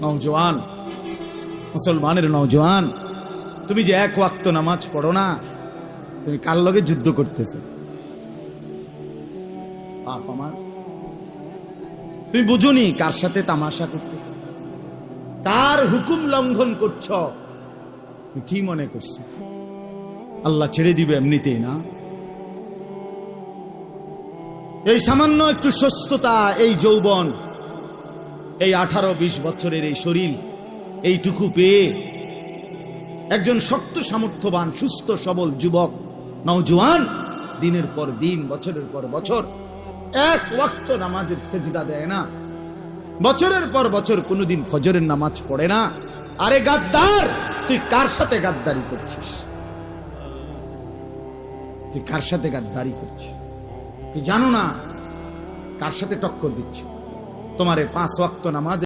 নওজোয়ান। মুসলমানের নওজোয়ান। তুমি যে এক ওয়াক্ত নামাজ পড়ো না, তুমি কার লগে যুদ্ধ করতেছো? আমার। তুমি বুঝুনি কার সাথে তামাশা করতেছো? কার হুকুম লঙ্ঘন করছ? তুমি কি মনে করছ? আল্লাহ ছেড়ে দিবে এমনিতেই, না? এই সামান্য একটু সুস্থতা, এই যৌবন এই আঠারো বিশ বছরের এই শরীর, এইটুকু পেয়ে একজন শক্ত সামর্থ্যবান, সুস্থ, সবল যুবক, নওজোয়ান, দিনের পর দিন, বছরের পর বছর, এক ওয়াক্ত নামাজের সেজদা দেয় না। বছরের পর বছর কোনোদিন ফজরের নামাজ পড়ে না। আরে গাদ্দার, তুই কার সাথে গাদ্দারি করছিস? তুই কার সাথে গাদ্দারি করছিস? তুই জানো না কার সাথে টক্কর দিচ্ছ তোমার পাঁচ ওয়াক্ত নামাজ